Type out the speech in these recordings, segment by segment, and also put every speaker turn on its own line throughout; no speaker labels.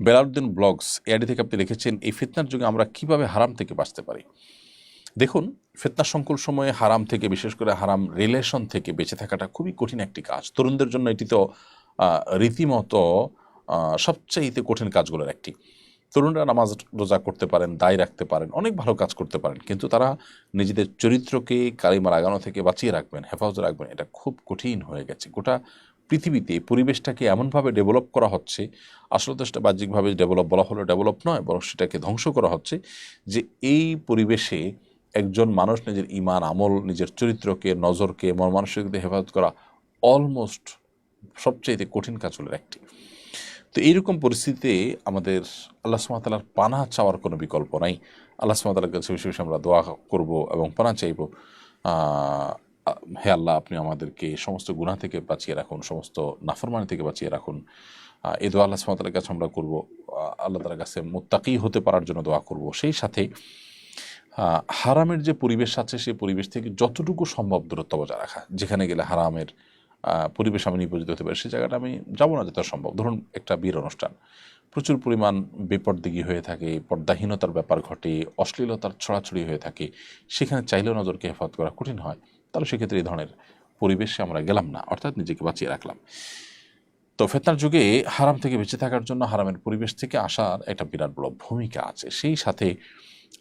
বেলাউদ্দিন blogs এআডি থেকে আপনি লিখেছেন, এই ফিতনার যুগে আমরা কীভাবে হারাম থেকে বাঁচতে পারি? দেখুন, ফিতনা সংকুল সময়ে হারাম থেকে, বিশেষ করে হারাম রিলেশন থেকে বেঁচে থাকাটা খুবই কঠিন একটি কাজ। তরুণদের জন্য এটি তো রীতিমতো সবচাইতে কঠিন কাজগুলোর একটি। তরুণরা নামাজ রোজা করতে পারেন, দায় রাখতে পারেন, অনেক ভালো কাজ করতে পারেন, কিন্তু তারা নিজেদের চরিত্রকে কালিমা লাগানো থেকে বাঁচিয়ে রাখবেন, হেফাজত রাখবেন, এটা খুব কঠিন হয়ে গেছে। গোটা পৃথিবীতে পরিবেশটাকে এমনভাবে ডেভেলপ করা হচ্ছে, আসলে তো সেটা বাহ্যিকভাবে ডেভেলপ বলা হলো ডেভেলপ নয়, বরং সেটাকে ধ্বংস করা হচ্ছে, যে এই পরিবেশে একজন মানুষ নিজের ইমান, আমল, নিজের চরিত্রকে, নজরকে, মন মানসিকতা হেফাজত করা অলমোস্ট সবচেয়ে কঠিন কাজগুলোর একটি। তো এইরকম পরিস্থিতিতে আমাদের আল্লাহ সুমাতালার পানা চাওয়ার কোনো বিকল্প নাই। আল্লাহ সুমাতালার কাছে বেশি বেশি আমরা দোয়া করব এবং পানা চাইব। হে আল্লাহ, আপনি আমাদেরকে সমস্ত গুনাহ থেকে বাঁচিয়ে রাখুন, সমস্ত নাফরমানি থেকে বাঁচিয়ে রাখুন। এই দোয়া আল্লাহ সুমাতালার কাছে আমরা করব। আল্লাহ তালার কাছে মোত্তাকি হতে পারার জন্য দোয়া করব। সেই সাথে হারামের যে পরিবেশ আছে, সেই পরিবেশ থেকে যতটুকু সম্ভব দূরত্ব বজায় রাখা। যেখানে গেলে হারামের পরিবেশ আমি নিয়োজিত হতে পারি, সেই জায়গাটা আমি যাব না যত সম্ভব। ধরুন একটা বিয়ের অনুষ্ঠান, প্রচুর পরিমাণ বেপরদিগি হয়ে থাকে, পর্দাহীনতার ব্যাপার ঘটে, অশ্লীলতার ছড়াছড়ি হয়ে থাকে, সেখানে চাইলেও নজরকে হেফাজত করা কঠিন হয়। তাহলে সেক্ষেত্রে এই ধরনের পরিবেশে আমরা গেলাম না, অর্থাৎ নিজেকে বাঁচিয়ে রাখলাম। তো ফেতনার যুগে হারাম থেকে বেঁচে থাকার জন্য হারামের পরিবেশ থেকে আসার একটা বিরাট বড় ভূমিকা আছে। সেই সাথে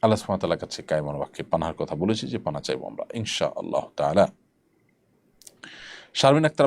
আল্লাহ সুমাতালার কাছে কায়মন বাক্যে পানার কথা বলেছি যে, পানা চাইব আমরা। ইনশা আল্লাহ তালা শারমিন আক্তার